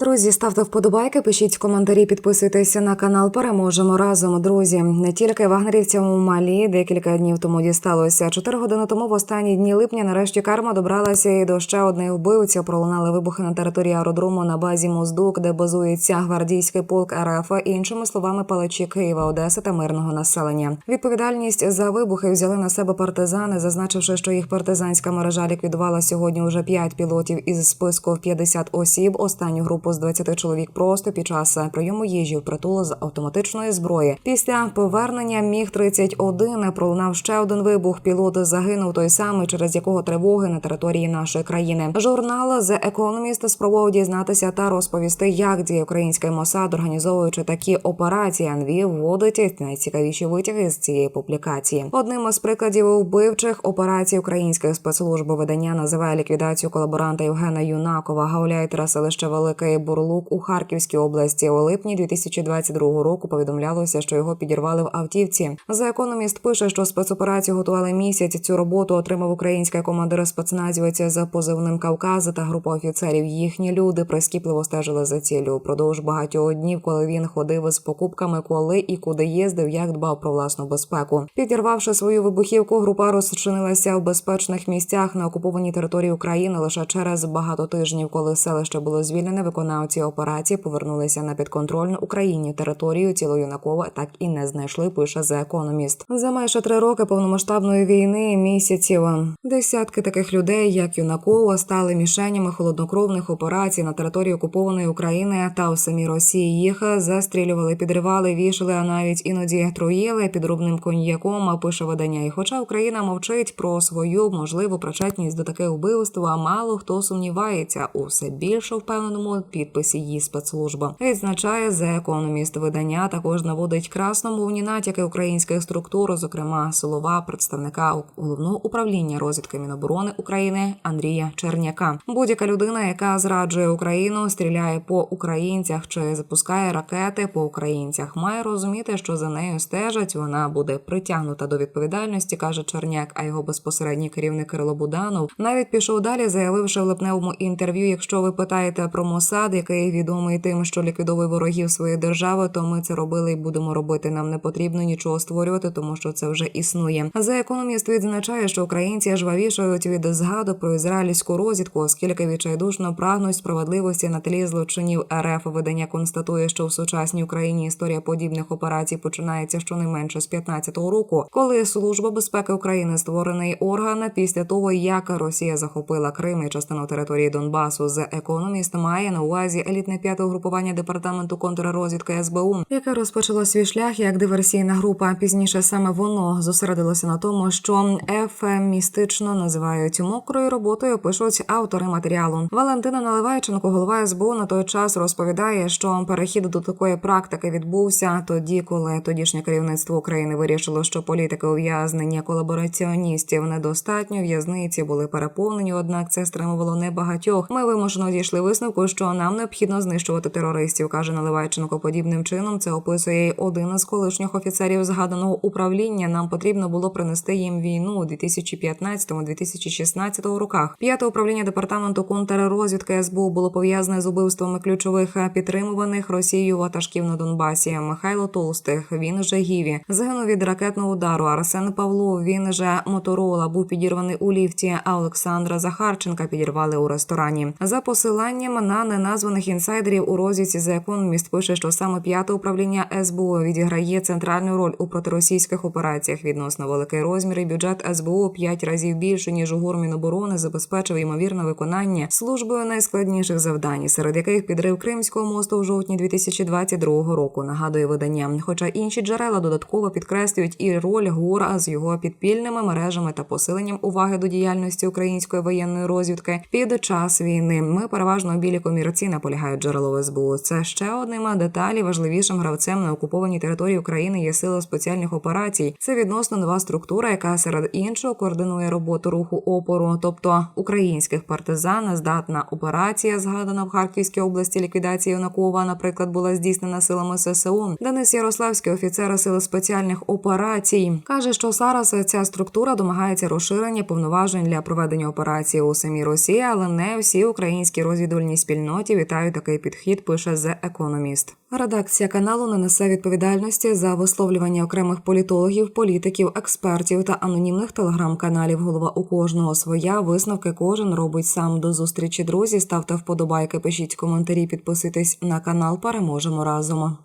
Друзі, ставте вподобайки, пишіть коментарі, підписуйтеся на канал. Переможемо разом. Друзі, не тільки вагнерівцям у Малі декілька днів тому дісталося. Чотири години тому, в останні дні липня, нарешті карма добралася і до ще одних вбивців. Пролунали вибухи на території аеродрому на базі Моздук, де базується гвардійський полк РФ. Іншими словами, палачі Києва, Одеси та мирного населення. Відповідальність за вибухи взяли на себе партизани, зазначивши, що їх партизанська мережа ліквідувала сьогодні уже п'ять пілотів із списку в 50 осіб. Останню групу з 20 чоловік просто під час прийому їжі в притулу з автоматичної зброї. Після повернення міг 31 пролунав ще один вибух. Пілот загинув той самий, через якого тривоги на території нашої країни. Журнал The Economist спробував дізнатися та розповісти, як діє український Мосад, організовуючи такі операції. НВІ вводить найцікавіші витяги з цієї публікації. Одним із прикладів вбивчих операцій українських спецслужб видання називає ліквідацію колаборанта Євгена Юнакова, гауляйтера селища Великий Бурлук у Харківській області. У липні 2022 року повідомлялося, що його підірвали в автівці. За економіст пише, що спецоперацію готували місяць. Цю роботу отримав український командир спецназівець за позивним Кавказа та група офіцерів. Їхні люди прискіпливо стежили за ціллю. Упродовж багатьох днів, коли він ходив з покупками, коли і куди їздив, як дбав про власну безпеку. Підірвавши свою вибухівку, група розчинилася в безпечних місцях на окупованій території України лише через багато тижнів, коли селище було звільнене. Виконавці операції повернулися на підконтрольну Україні територію. Тіло Юнакова так і не знайшли. Пише за економіст. За майже три роки повномасштабної війни місяців десятки таких людей, як Юнакова, стали мішенями холоднокровних операцій на території окупованої України та у самій Росії. Їх застрілювали, підривали, вішали, а навіть іноді труїли підробним коньяком. Пише видання. І хоча Україна мовчить про свою можливу причетність до таких вбивств, а мало хто сумнівається у все більше впевненому підписі її спецслужба. Відзначає The Economist. Видання також наводить красномовні натяки українських структур, зокрема силова представника головного управління розвідки Міноборони України Андрія Черняка. Будь-яка людина, яка зраджує Україну, стріляє по українцях чи запускає ракети по українцях, має розуміти, що за нею стежать. Вона буде притягнута до відповідальності, каже Черняк. А його безпосередній керівник Кирило Буданов навіть пішов далі, заявивши в липневому інтерв'ю: якщо ви питаєте про Мосад, який відомий тим, що ліквідовує ворогів своєї держави, то ми це робили і будемо робити. Нам не потрібно нічого створювати, тому що це вже існує. За економіст відзначає, що українці жвавішають від згадок про ізраїльську розвідку, оскільки відчайдушно прагнуть справедливості на тлі злочинів РФ. Видання констатує, що в сучасній Україні історія подібних операцій починається щонайменше з 15-го року, коли служба безпеки України створений орган після того, як Росія захопила Крим і частину території Донбасу. з економіст має на увазі елітне п'яте угрупування департаменту контррозвідки СБУ, яке розпочало свій шлях як диверсійна група. Пізніше саме воно зосередилося на тому, що ефемістично називають мокрою роботою. Пишуть автори матеріалу. Валентина Наливайченко, голова СБУ, на той час розповідає, що перехід до такої практики відбувся тоді, коли тодішнє керівництво України вирішило, що політики ув'язнення колабораціоністів недостатньо. В'язниці були переповнені однак це стримувало небагатьох. Ми вимушено дійшли висновку, що нам необхідно знищувати терористів, каже Наливайченко. Подібним чином це описує один із колишніх офіцерів згаданого управління. Нам потрібно було принести їм війну у 2015-2016 роках. П'яте управління департаменту контррозвідки СБУ було пов'язане з убивствами ключових підтримуваних Росією ватажків на Донбасі. Михайло Толстих, він же Гіві, загинув від ракетного удару. Арсен Павлов, він же Моторола, був підірваний у ліфті. А Олександра Захарченка підірвали у ресторані. За посиланням на неназваних інсайдерів у розвідці The Economist пише, що саме п'яте управління СБУ відіграє центральну роль у протиросійських операціях. Відносно великий розмір і бюджет СБУ п'ять разів більше ніж у ГУР Міноборони забезпечив ймовірне виконання службою найскладніших завдань, серед яких підрив Кримського мосту в жовтні 2022 року. Нагадує видання. Хоча інші джерела додатково підкреслюють і роль ГУРа з його підпільними мережами та посиленням уваги до діяльності української воєнної розвідки під час війни. Ми переважно білі комірці наполягають джерело СБУ. Це ще одним деталі важливішим гравцем на окупованій території України є сила спеціальних операцій. Це відносно нова структура, яка серед іншого координує роботу руху опору, тобто українських партизан, здатна операція, згадана в Харківській області. Ліквідація Юнакова, наприклад, була здійснена силами ССО. Денис Ярославський, офіцер сили спеціальних операцій, каже, що зараз ця структура домагається розширення повноважень для проведення операції у самій Росії, але не всі українські розвідувальні спільноті експерті вітають такий підхід. Пише The Economist. Редакція каналу не несе відповідальності за висловлювання окремих політологів, політиків, експертів та анонімних телеграм-каналів. Голова у кожного своя висновки кожен робить сам. До зустрічі друзі. Ставте вподобайки, пишіть коментарі, підписуйтесь на канал. Переможемо разом.